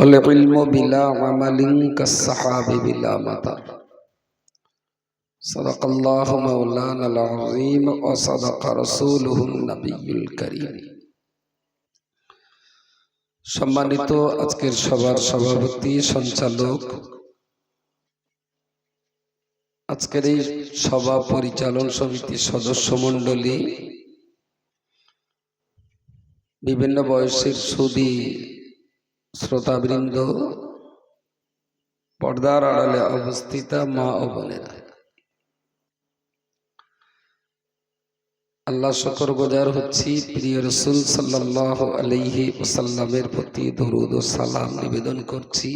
العلم بلا عمل كالسحاب بلا مطر صدق الله مولانا العظيم وصدق رسوله النبي الكريم সম্মানিত আজকের সবার সভাপতি সঞ্চালক আজকের এই সভা পরিচালন সমিতির সদস্য মণ্ডলী বিভিন্ন বয়সের সুদী শ্রোতাবৃন্দ, পর্দার আড়ালে অবস্থিতা মা ও বোনেরা। আল্লাহ শকর গোজার হচ্ছি, প্রিয় রসুল সাল্লাহ আলহি ওসাল্লামের প্রতি দরুদ ও সালাম নিবেদন করছি।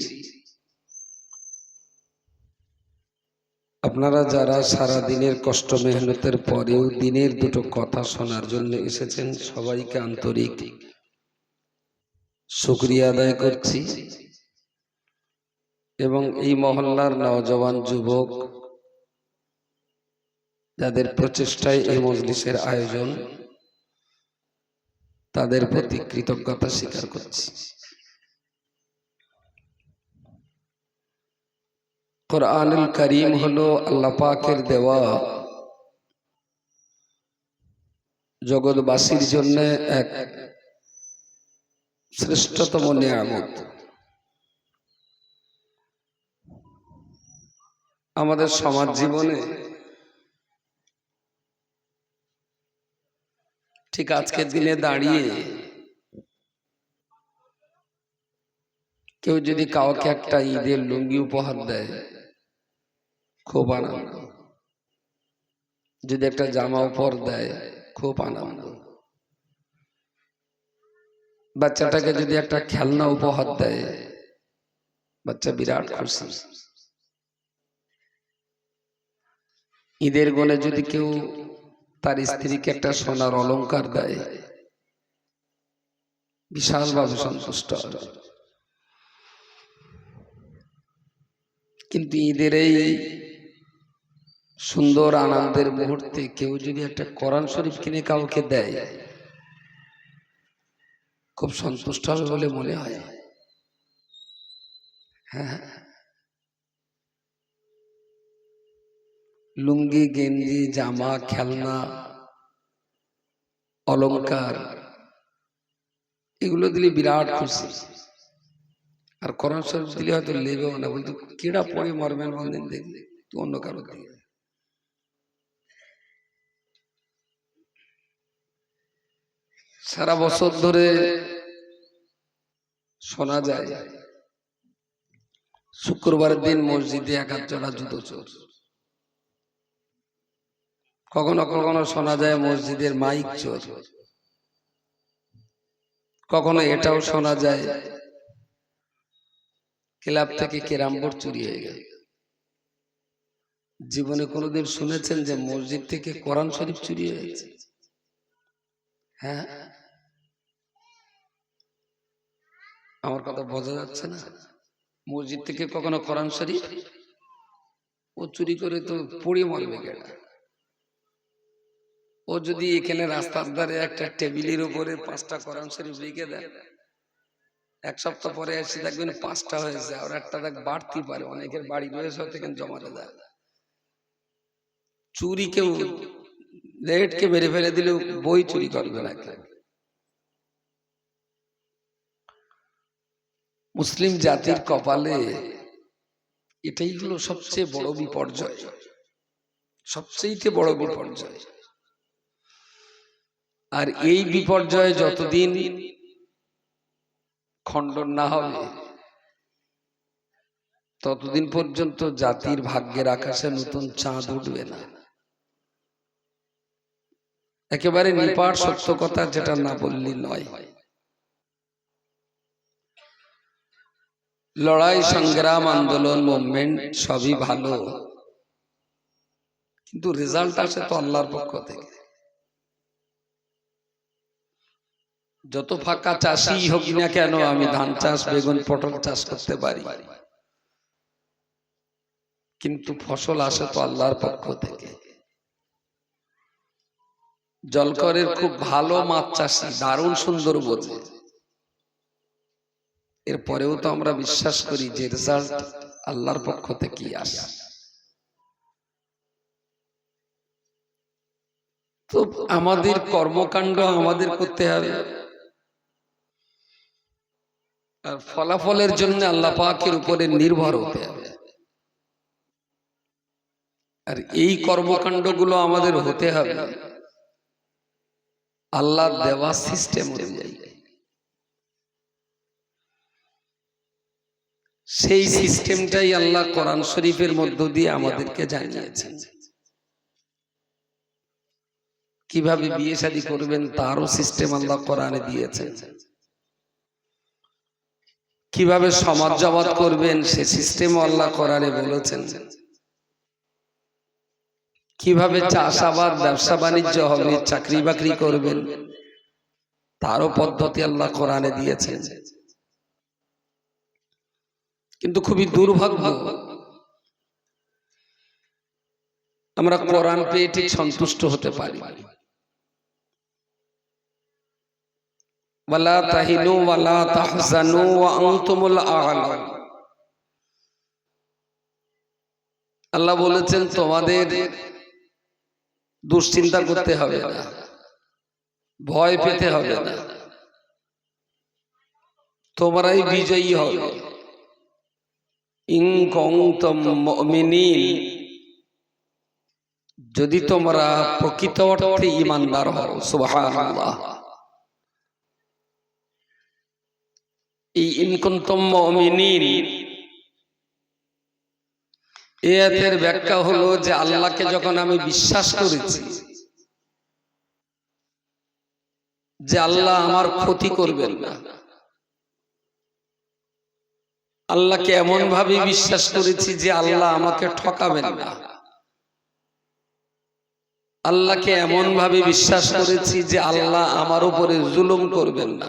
আপনারা যারা সারা দিনের কষ্ট মেহনতের পরেও দিনের দুটো কথা শোনার জন্য এসেছেন, সবাইকে আন্তরিক শুক্রিয়া আদায় করছি। এবং এই মহল্লার নওজওয়ান যুবক যাদের প্রচেষ্টায় এই মজলিসের আয়োজন, তাদের প্রতি কৃতজ্ঞতা স্বীকার করছি। কোরআনুল করিম হলো আল্লাহ পাকের দেওয়া জগৎবাসীর জন্য এক শ্রেষ্ঠতম নিয়ামত। আমাদের সমাজ জীবনে ঠিক আজকের দিনে দাঁড়িয়ে কেউ যদি কাউকে একটা ঈদের লুঙ্গি উপহার দেয়, খুব আনন্দ। যদি একটা জামা উপহার দেয়, খুব আনন্দ। বাচ্চাটাকে যদি একটা খেলনা উপহার দেয় বাচ্চা বিরাট খুশি। ঈদের গনে যদি কেউ তার স্ত্রীকে একটা সোনার অলংকার দেয় বিশালভাবে সন্তুষ্ট। কিন্তু ঈদের এই সুন্দর আনন্দের মুহূর্তে কেউ যদি একটা কোরআন শরীফ কিনে কাউকে দেয় খুব সন্তুষ্ট হবে বলে মনে হয়। হ্যাঁ লুঙ্গি, গেঞ্জি, জামা, খেলনা, অলংকার, এগুলো দিলে বিরাট খুশি। আর শরীফ দিলে হয়তো লেবেও না। বলতো, কিড়া পরে মরবেন বললেন দেখলে? তুই অন্য কারও দিয়ে সারা বছর ধরে শোনা যায়, শুক্রবারের দিন মসজিদে এক জোড়া জুতো চোর। কখনো কখনো শোনা যায় মসজিদের মাইক চোর। কখনো এটাও শোনা যায়, ক্লাব থেকে কেরাম বোর্ড চুরি হয়ে গেল। জীবনে কোনোদিন শুনেছেন যে মসজিদ থেকে কোরআন শরীফ চুরি হয়েছে? হ্যাঁ? আমার কথা বোঝা যাচ্ছে না। মসজিদ থেকে কখনো কোরআন শরীফ? ও চুরি করে তো পড়ে মরবে কেনা? ও যদি এখানে রাস্তার ধারে একটা টেবিলের উপরে পাঁচটা কোরআন শরীফ লিখে দেয়, এক সপ্তাহ পরে এসে দেখবেন পাঁচটা হয়েছে, আর একটা দেখ বাড়তি পারে, অনেকের বাড়ি রয়েছে এখানে জমাতে দেয় চুরি কেউ লেটকে মেরে ফেলে দিলেও বই চুরি করবে না কেউ মুসলিম জাতির কপালে এটাই হলো সবচেয়ে বড় বিপর্যয়। সবচেয়ে বড় বিপর্যয়। আর এই বিপর্যয় যতদিন খণ্ডন না হবে ততদিন পর্যন্ত জাতির ভাগ্যের আকাশে নতুন চাঁদ উঠবে না। একেবারে নিপাট সত্য কথা যেটা না বললি নয়। লড়াই, সংগ্রাম, আন্দোলন, মুভমেন্ট সবই ভালো। কিন্তু রেজাল্ট আসে তো আল্লাহর পক্ষ থেকে। যত ফাঁকা চাষি হোক না কেন আমি ধান চাষ, বেগুন, পটল চাষ করতে পারি। কিন্তু ফসল আসে তো আল্লাহর পক্ষ থেকে। জলকরের খুব ভালো মাছ চাষি, দারুণ সুন্দর বোঝে। এরপরেও তো আমরা বিশ্বাস করি যে রেজাল্ট আল্লাহর পক্ষ থেকে আসে। তো আমাদের কর্মকাণ্ড আমাদের করতে হবে। আর ফলাফলের জন্য আল্লাহ পাকের উপরে নির্ভর হতে হবে। আর এই কর্মকাণ্ডগুলো আমাদের হতে হবে। আল্লাহ দেওয়া সিস্টেম অনুযায়ী। সেই সিস্টেমটাই আল্লাহ কোরআন শরীফের মধ্য দিয়ে আমাদেরকে জানিয়েছেন। কীভাবে বিয়ে শাদী করবেন তারও সিস্টেম আল্লাহ কোরআনে দিয়েছেন। কীভাবে সমাজ জবাদ করবেন সে সিস্টেম আল্লাহ কোরআনে বলেছেন। কীভাবে চাষাবাদ, ব্যবসা বাণিজ্য হবে, চাকরি বাকরি করবেন, তারও পদ্ধতি আল্লাহ কোরআনে দিয়েছেন। কিন্তু খুবই দুর্ভাগ্য। আমরা কোরআন পেয়ে ঠিক সন্তুষ্ট হতে পারি। তাহিনু ওয়ালা তাহজানু ওয়া আনতুমুল আল্লাহ বলেছেন, তোমাদের দুশ্চিন্তা করতে হবে না। ভয় পেতে হবে না। তোমরাই বিজয়ী হবে। যদি তোমরা প্রকৃত অর্থে ইমানদার হও এর ব্যাখ্যা হলো যে আল্লাহকে যখন আমি বিশ্বাস করেছি, যে আল্লাহ আমার ক্ষতি করবেন না আল্লাহকে এমন ভাবে বিশ্বাস করেছি যে আল্লাহ আমাকে ঠকাবেন না। আল্লাহকে এমন ভাবে বিশ্বাস করেছি যে আল্লাহ আমার উপরে জুলুম করবেন না।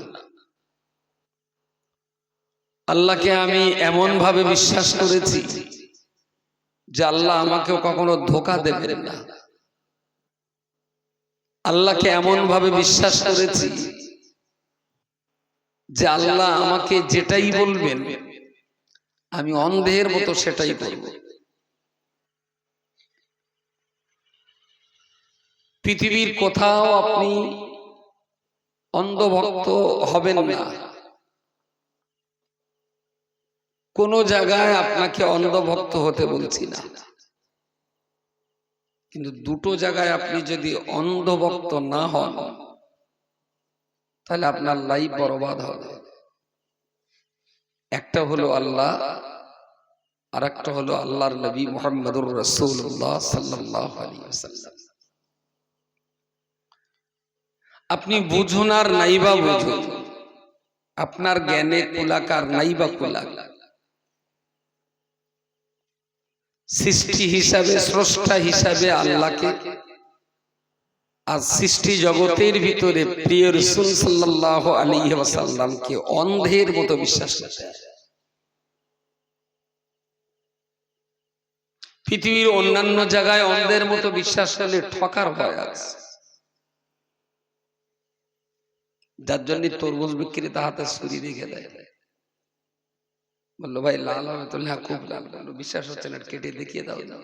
আল্লাহকে আমি এমন ভাবে বিশ্বাস করেছি যে আল্লাহ আমাকে কখনো ধোকা দেবেন না। আল্লাহকে এমন ভাবে বিশ্বাস করেছি যে আল্লাহ আমাকে যেটাই বলবেন আমি অন্ধের মতো সেটাই করব। পৃথিবীর কোথাও আপনি অন্ধভক্ত হবেন না। কোন জায়গায় আপনাকে অন্ধভক্ত হতে বলছি না। কিন্তু দুটো জায়গায় আপনি যদি অন্ধভক্ত না হন তাহলে আপনার লাইফ বরবাদ হবে। একটা হলো আল্লাহ আর একটা হলো আল্লাহর নবী মোহাম্মদুর রসুল্লাহ সাল্লাহ আপনি বুঝুন আর নাইবা বুঝুন। আপনার জ্ঞানে কুলাকার নাইবা কুলাক। সৃষ্টি হিসাবে, স্রষ্টা হিসাবে আল্লাহকে আর সৃষ্টি জগতের ভিতরে প্রিয় রসুল সাল্লাহ আলী ওয়াসাল্লামকে অন্ধের মতো বিশ্বাস পৃথিবীর অন্যান্য জায়গায় অন্ধের মতো বিশ্বাস করলে ঠকার ভয় আছে। যার জন্য তরমুজ বিক্রেতা হাতে ছুরি রেখে দেয়। বলল, ভাই, লাল হবে তো খুব লাল বিশ্বাস হচ্ছে না, কেটে দেখিয়ে দাও দাও।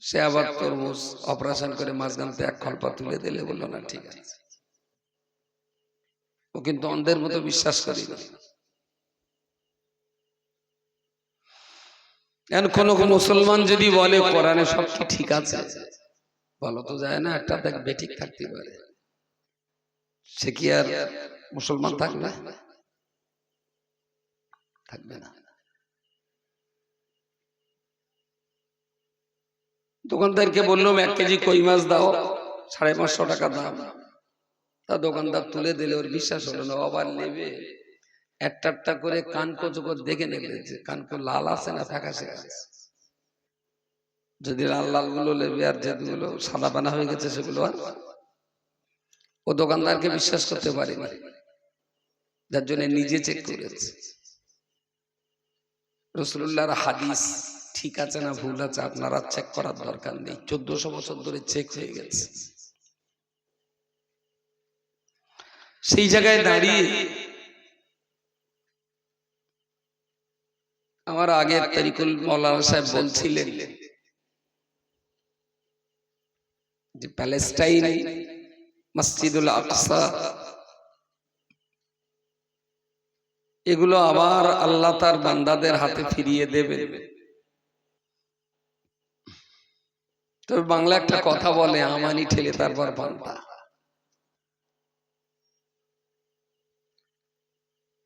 সে আবার তরমুজ অপারেশন করে মাঝখানতে এক খলপা তুলে দিলে বলল, না, ঠিক আছে। ও কিন্তু অন্ধের মতো বিশ্বাস করি কোন মুসলমান যদি বলে, কোরআনে সব কি ঠিক আছে? বলো তো যায় না, একটা দেখ বেঠিক থাকতে পারে। সে কি আর মুসলমান থাকবে? থাকবে না। দোকানদারকে বললাম, এক কেজি কই মাছ দাও? সাড়ে পাঁচশো টাকা দাম। তা দোকানদার তুলে দিলে, ওর বিশ্বাস হলো না আবার নেবে। একটা একটা করে কানকো চোখর দেখে নেবে যে কানকো লাল আছে না ফ্যাকাশে আছে। যদি লাল লালগুলো নেবে আর যেগুলো সাদা বানা হয়ে গেছে সেগুলো আর। ও দোকানদারকে বিশ্বাস করতে পারেনি যার জন্য নিজে চেক করেছে। রসুল্লাহর হাদিস ঠিক আছে না ভুল আছে আপনারা চেক করার দরকার নেই। চোদ্দশো বছর ধরে চেক হয়ে গেছে। সেই জায়গায় দাঁড়িয়ে আমার আগে তারিকুল মৌলানা সাহেব বলছিলেন যে প্যালেস্টাইন মসজিদুল আফসা এগুলো আবার আল্লাহ তার বান্দাদের হাতে ফিরিয়ে দেবে তবে বাংলা একটা কথা বলে, আমানি ঠেলে তারপর পান্তা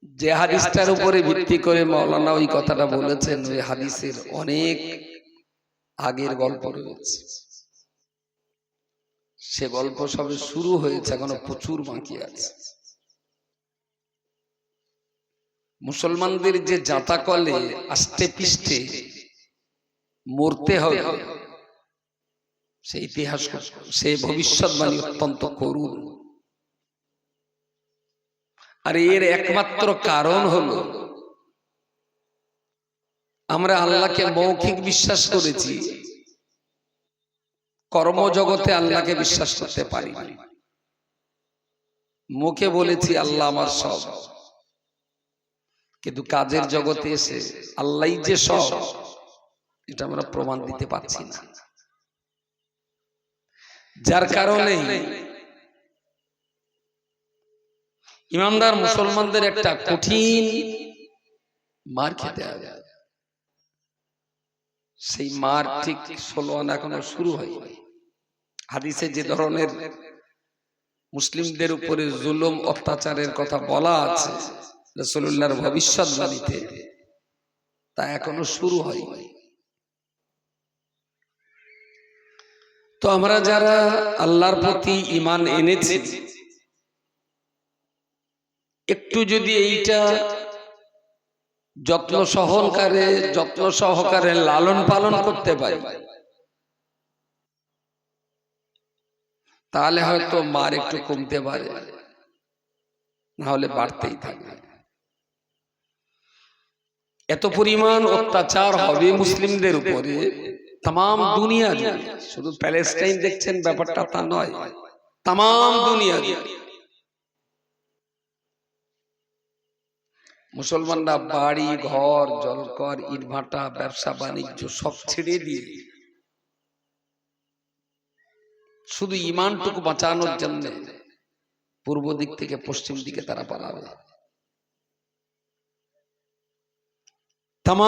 যে হাদিসটার উপরে ভিত্তি করে মৌলানা ওই কথাটা বলেছেন, ওই হাদিসের অনেক আগের গল্প রয়েছে। সে গল্প সবে শুরু হয়েছে, এখনও প্রচুর বাকি আছে। মুসলমানদের যে জাতা কলে, আষ্টে পিষ্টে মরতে হবে। সে ইতিহাস সে ভবিষ্যৎবাণী অত্যন্ত করুণ আর এর একমাত্র কারণ হলো আমরা আল্লাহকে মৌখিক বিশ্বাস করেছি। কর্মজগতে আল্লাহকে বিশ্বাস করতে পারি মুখে বলেছি আল্লাহ আমার সব। কিন্তু কাজের জগতে এসে আল্লাহ যে সব এটা আমরা প্রমাণ দিতে পারছি না। যার কারণে ইমানদার মুসলমানদের একটা কঠিন মার খেতে হবে সেই মার ঠিক ষোলো আনা এখনও শুরু হয় হাদিসে যে ধরনের মুসলিমদের উপরে জুলুম অত্যাচারের কথা বলা আছে। রসুল্লাহর ভবিষ্যৎবাণীতে তা এখনও শুরু হয় তো আমরা যারা আল্লাহর প্রতি ইমান এনেছি, একটু যদি এইটা যত্ন সহকারে যত্ন সহকারে লালন পালন করতে পারি, তাহলে হয়তো মার একটু কমতে পারে, না হলে বাড়তেই থাকবে। এত পরিমাণ অত্যাচার হবে মুসলিমদের উপরে তাম দুনিয়া শুধু প্যালেস্টাইন দেখছেন ব্যাপারটা তা নয়। তাম দুনিয়া মুসলমানরা বাড়ি ঘর জলকর ইটভাটা ব্যবসা বাণিজ্য সব ছেড়ে দিয়ে। শুধু ইমানটুকু বাঁচানোর জন্য পূর্ব দিক থেকে পশ্চিম দিকে তারা পালাবে। তাম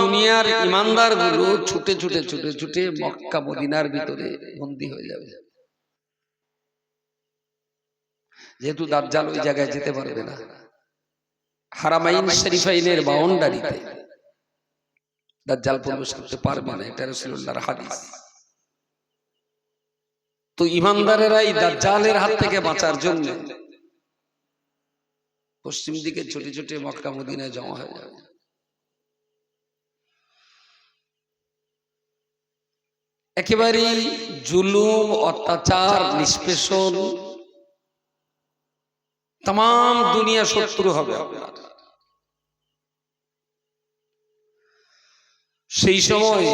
দুনিয়ার ইমানদারগুলো ছুটে ছুটে ছুটে ছুটে মক্কা, মদিনার ভিতরে বন্দী হয়ে যাবে। যেহেতু দাজ্জাল ওই জায়গায় যেতে পারবে না। হারামাইন শরীফাইনের বাউন্ডারিতে দাজ্জাল প্রবেশ করতে পারবে না, এটা রাসূলুল্লাহর হাদিস। তো ইমানদারেরা এই দাজ্জালের হাত থেকে বাঁচার জন্য পশ্চিম দিকে ছুটে ছুটে মক্কা, মদিনায় জমা হয়ে যাবে। একেবারে জুলুম, অত্যাচার, নিষ্পেষণ। তাম দুনিয়া শত্রু হবে সেই সময়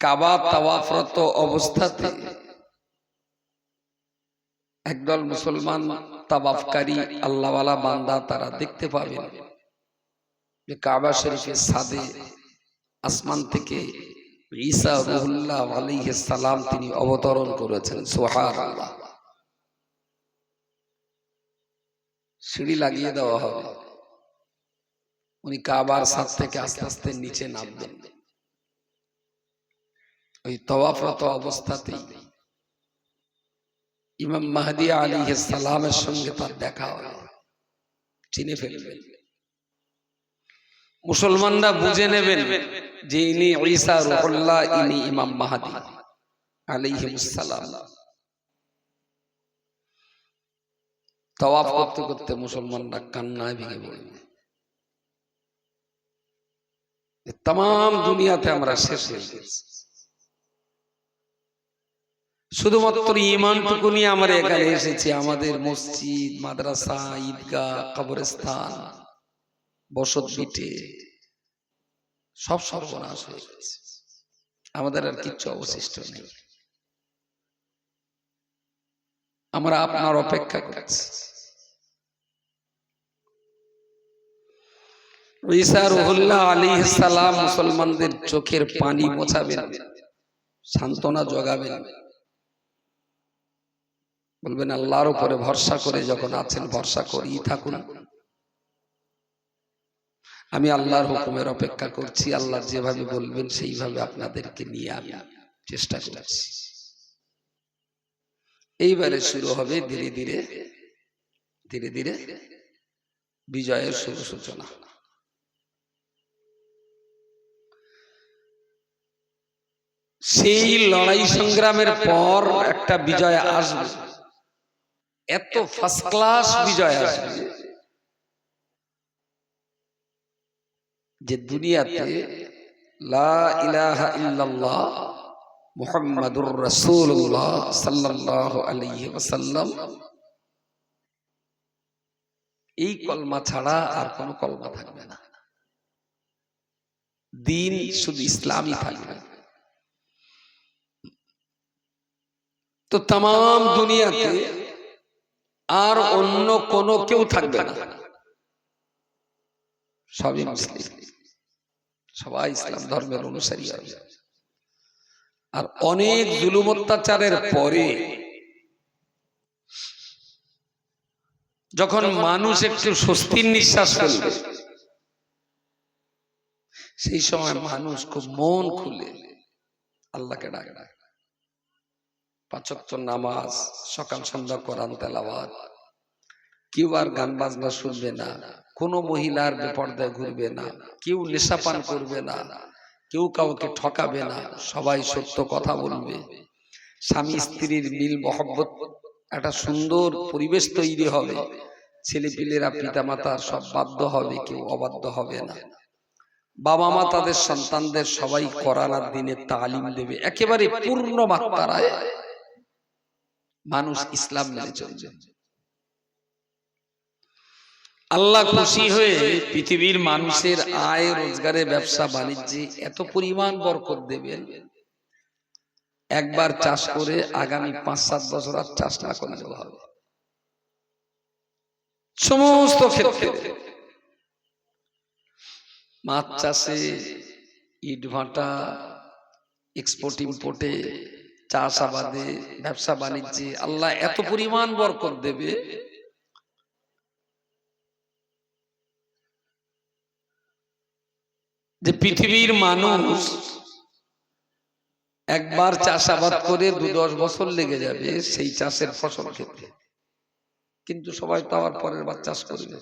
কাবা তাওয়াফরত অবস্থাতে একদল মুসলমান তাবাফকারী আল্লাহওয়ালা বান্দা তারা দেখতে পাবেন যে কাবা শরীফের সাদে আসমান থেকে ঈসা রুহুল্লাহ আলাইহিস সালাম তিনি অবতরণ করেছেন, সুবহানাল্লাহ। সিঁড়ি লাগিয়ে দেওয়া হবে। উনি কাবার সাত থেকে আস্তে আস্তে নিচে নামবেন। ওই তওয়াফরত অবস্থাতেই ইমাম মাহদি আলী সালামের সঙ্গে তার দেখা হয়। চিনে ফেলবেন। মুসলমানরা বুঝে নেবেন যে ঈসা রুহুল্লাহ ইনি ইমাম মাহাদি আলাইহিস সালাম। তওয়াফ করতে করতে মুসলমানরা কান্নায় ভেঙে তাম দুনিয়াতে আমরা শেষ হয়ে গেছি। শুধুমাত্র ইমানটুকু নিয়ে আমরা এখানে এসেছি, আমাদের মসজিদ, মাদ্রাসা, ঈদগাহ, কবরস্থান বসত বিটে সব সর্বনাশ হয়ে গেছে। আমাদের আর কিচ্ছু অবশিষ্ট নেই। আমরা আপনার অপেক্ষা করছি মুসলমানদের চোখের পানি মোছাবেন, সান্ত্বনা জগাবেন। বলবেন, আল্লাহর উপরে ভরসা করে যখন আছেন, ভরসা করি থাকুন। আমি আল্লাহর হুকুমের অপেক্ষা করছি, আল্লাহ যেভাবে বলবেন সেইভাবে আপনাদেরকে নিয়ে আমি চেষ্টা করছি। এইবারে শুরু হবে ধীরে ধীরে ধীরে ধীরে বিজয়ের শুভ সূচনা। সেই লড়াই সংগ্রামের পর একটা বিজয় আসবে। এত ফার্স্ট ক্লাস বিজয় আসবে। যে দুনিয়াতে এই কলমা ছাড়া আর কোনো কলমা থাকবে না। দিন শুধু ইসলামই থাকবে। তো তাম দুনিয়াতে আর অন্য কোনো কেউ থাকবে না। সবই মুসলিম। সবাই ইসলাম ধর্মের অনুসারী আর অনেক জুলুম অত্যাচারের পরে যখন মানুষ একটু স্বস্তির নিঃশ্বাস ফেলবে সেই সময় মানুষ খুব মন খুলে আল্লাহকে ডাকে। পাঁচক্ত নামাজ সকাল সন্ধ্যা কোরআন তেলাওয়াত। কেউ আর গান বাজনা শুনবে না। কোন মহিলার বেপর্দায় ঘুরবে না, কেউ নেশা পান করবে না, কেউ কাউকে ঠকাবে না, সবাই সত্য কথা বলবে। স্বামী স্ত্রীর মিল মহব্বত, একটা সুন্দর পরিবেশ তৈরি হবে। ছেলে পিলেরা পিতা মাতার সব বাধ্য হবে, কেউ অবাধ্য হবে না। বাবা মা তাদের সন্তানদের সবাই করানার দিনে তালিম দেবে, একেবারে পূর্ণ মাত্রায়। মানুষ ইসলাম মেনে চলছে আল্লাহ খুশি হয়ে পৃথিবীর মানুষের আয় রোজগারে ব্যবসা বাণিজ্যে এত পরিমাণ বরকত দেবেন। একবার চাষ করে আগামী পাঁচ সাত বছর আর চাষ না করলেও হবে। সমস্ত ক্ষেত্রে। মাছ চাষে ইট ভাটা এক্সপোর্ট ইম্পোর্টে চাষাবাদে ব্যবসা বাণিজ্যে আল্লাহ এত পরিমাণ বরকত দেবে। যে পৃথিবীর মানুষ একবার চাষাবাদ করে দু দশ বছর লেগে যাবে সেই চাষের ফসল খেতে। কিন্তু সবাই তো আবার পরের বার চাষ করবে।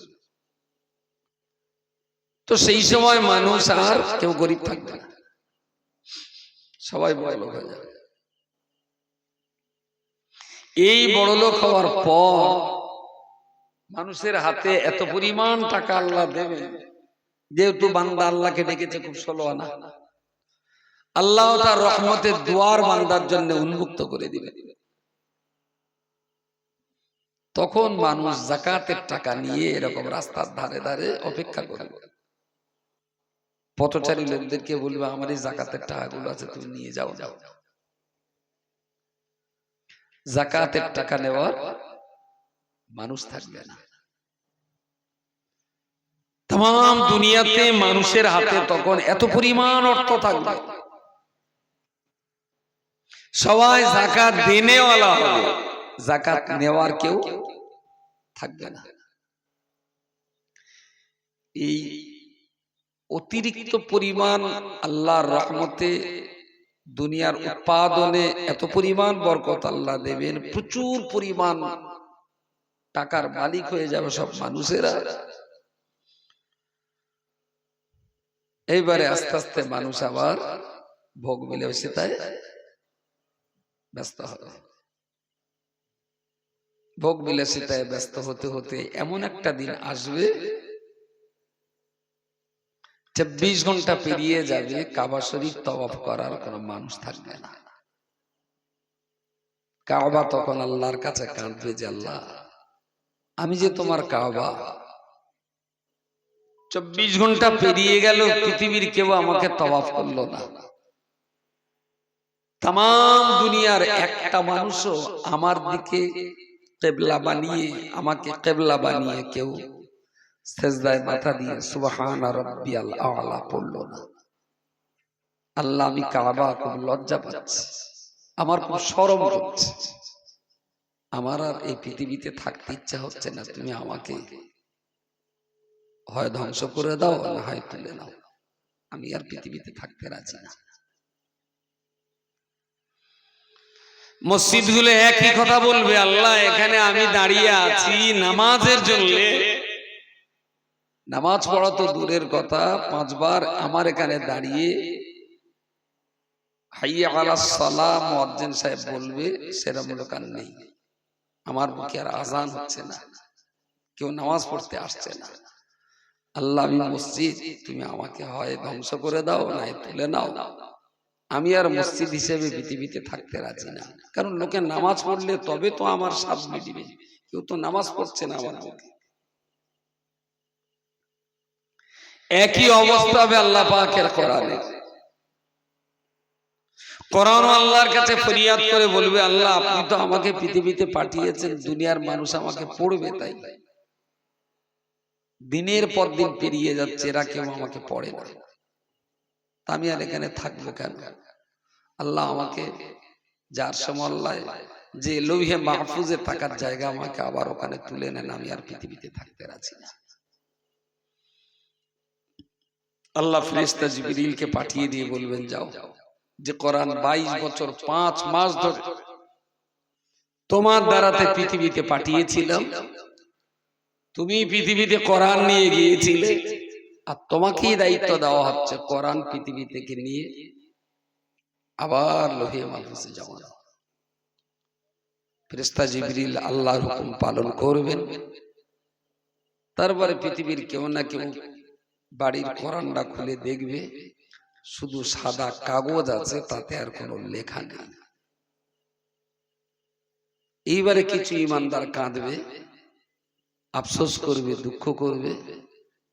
তো সেই সময় মানুষ আর কেউ গরিব থাকবে সবাই বড় হয়ে যাবে। এই বড় লোক হওয়ার পর মানুষের হাতে এত পরিমাণ টাকা আল্লাহ দেবে যেহেতু বান্দা আল্লাহকে ডেকেছে, খুব ষোলো আনা। আল্লাহ তার রহমতের দুয়ার বান্দার জন্য উন্মুক্ত করে দিবে। তখন মানুষ জাকাতের টাকা নিয়ে এরকম রাস্তার ধারে ধারে অপেক্ষা করবে। পথচারী লোকদেরকে বলবে, আমার এই জাকাতের টাকাগুলো আছে, তুমি নিয়ে যাও। যাও জাকাতের টাকা নেওয়ার মানুষ থাকবে না। তাম দুনিয়াতে মানুষের হাতে তখন এত পরিমাণ অর্থ থাকবে। সবাই জাকাত দেনেওয়ালা হবে। জাকাত নেওয়ার কেউ থাকবে না। এই অতিরিক্ত পরিমাণ আল্লাহর রহমতে দুনিয়ার উৎপাদনে এত পরিমাণ বরকত আল্লাহ দেবেন, প্রচুর পরিমাণ টাকার মালিক হয়ে যাবে সব মানুষেরা। এইবারে আস্তে আস্তে মানুষ আবার ভোগ বিলাসিতায় ব্যস্ত হবে। ভোগ বিলাসিতায় ব্যস্ত হতে হতে এমন একটা দিন আসবে চব্বিশ ঘণ্টা পেরিয়ে যাবে কাবা শরীফ তওয়াফ করার কোন মানুষ থাকবে না। কাবা তখন আল্লাহর কাছে কাঁদবে যে আল্লাহ আমি যে তোমার কাবা চব্বিশ ঘণ্টা পেরিয়ে গেল, পৃথিবীর কেউ আমাকে তওয়াফ করল না। তাম দুনিয়ার একটা মানুষও আমার দিকে কেবলা বানিয়ে, আমাকে কেবলা বানিয়ে কেউ সেজদায় মাথা দিয়ে সুবহান রাব্বিয়াল আলা পড়ল না। আল্লাহ আমি কাবা খুব লজ্জা পাচ্ছি, আমার খুব সরম হচ্ছে। আমার আর এই পৃথিবীতে থাকতে ইচ্ছা হচ্ছে না, তুমি আমাকে হয় ধ্বংস করে দাও না হয় তুলে নাও আমি আর পৃথিবীতে থাকতে রাজি না। মসজিদগুলো একই কথা বলবে আল্লাহ এখানে আমি দাঁড়িয়ে আছি নামাজের জন্য। নামাজ পড়া তো দূরের কথা পাঁচবার আমার এখানে দাঁড়িয়ে হাইয়া আলা সালাম মুয়াজ্জিন সাহেব বলবে সেরকম লোক আর নেই। আমার মুখে আর আজান হচ্ছে না। কেউ নামাজ পড়তে আসছে না। আল্লাহ, আমি মসজিদ, তুমি আমাকে হয় ধ্বংস করে দাও, নাই তুলে নাও। আমি আর মসজিদ হিসেবে পৃথিবীতে থাকতে রাজি না। কারণ লোকে নামাজ পড়লে তবে তো আমার শ্বাস মিটিবে। কেউ তো নামাজ পড়ছে না আমার মুখে। একই অবস্থা হবে আল্লাহ পাকের কোরআনে। কোরআন আল্লাহর কাছে ফরিয়াদ করে বলবে, আল্লাহ, আপনি তো আমাকে পৃথিবীতে পাঠিয়েছেন, দুনিয়ার মানুষ আমাকে পড়বে তাই তাই। দিনের পর দিন পেরিয়ে যাচ্ছে এরা কেউ আমাকে পড়ে না। আমি আর এখানে থাকব কেন? আল্লাহ আমাকে যার সময় যে লোহে মাহফুজে থাকার জায়গা আমাকে আবার ওখানে তুলে নেন আমি আর পৃথিবীতে থাকতে রাজি না। আল্লাহ ফেরেশতা জিবরিলকে পাঠিয়ে দিয়ে বলবেন যাও। যে কোরআন বাইশ বছর পাঁচ মাস ধরে তোমার দ্বারাতে পৃথিবীতে পাঠিয়েছিলাম। তুমি পৃথিবীতে কোরআন নিয়ে গিয়েছিলে আর তোমাকেই দায়িত্ব দেওয়া হচ্ছে কোরআন পৃথিবী থেকে নিয়ে। আবার লোহে মাহফুজে দাও ফেরেশতা জিবরিল আল্লাহর হুকুম পালন করবেন। তারপরে পৃথিবীর কেউ না কেউ বাড়ির কোরআনটা খুলে দেখবে। শুধু সাদা কাগজ আছে তাতে আর কোনো লেখা নেই। এইবারে কিছু ইমানদার কাঁদবে। আফসোস করবে, দুঃখ করবে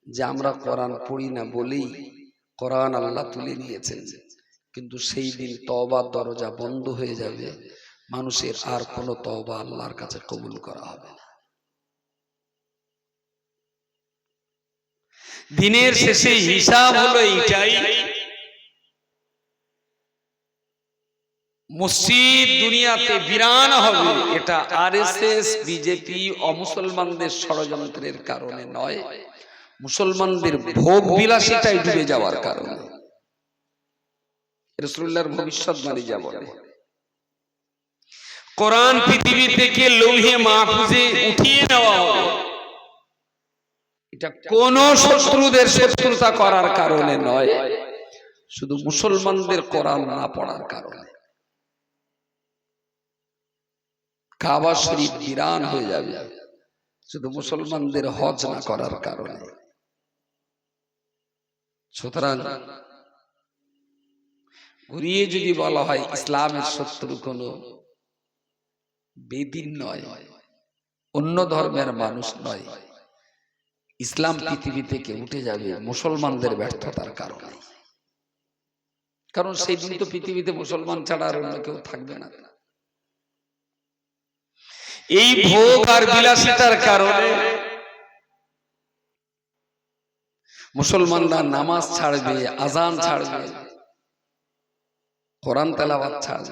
যে আমরা কোরআন পড়ি না বলেই কোরআন আল্লাহ তুলে নিয়েছেন কিন্তু সেই দিন তবার দরজা বন্ধ হয়ে যাবে, মানুষের আর কোনো তবা আল্লাহর কাছে কবুল করা হবে না। দিনের শেষে হিসাব হলো এইটাই মসজিদ দুনিয়াতে বিরান হবে, এটা আরএসএস, বিজেপি অমুসলমানদের ষড়যন্ত্রের কারণে নয়। মুসলমানদের ভোগ বিলাসিতায় ডুবে যাওয়ার কারণে। রসুল্লাহর ভবিষ্যৎবাণী যা বলে। কোরআন পৃথিবী থেকে লৌহে মাহফুজে উঠিয়ে নেওয়া হবে। এটা কোন শত্রুদের শত্রুতা করার কারণে নয়। শুধু মুসলমানদের কোরআন না পড়ার কারণে। কাবা শরীফ বিরান হয়ে যাবে। শুধু মুসলমানদের হজ না করার কারণে। সুতরাং ঘুরিয়ে যদি বলা হয় ইসলামের শত্রু কোন, বেদিন নয়, অন্য ধর্মের মানুষ নয়, ইসলাম পৃথিবী থেকে উঠে যাবে মুসলমানদের ব্যর্থতার কারণে। কারণ সেই দিন তো পৃথিবীতে মুসলমান ছাড়া আর অন্য কেউ থাকবে না। এই ভোগ আর বিলাসিতার কারণে মুসলমানরা নামাজ ছাড়বে আজান ছাড়বে কোরআন তেলাবাদ ছাড়বে।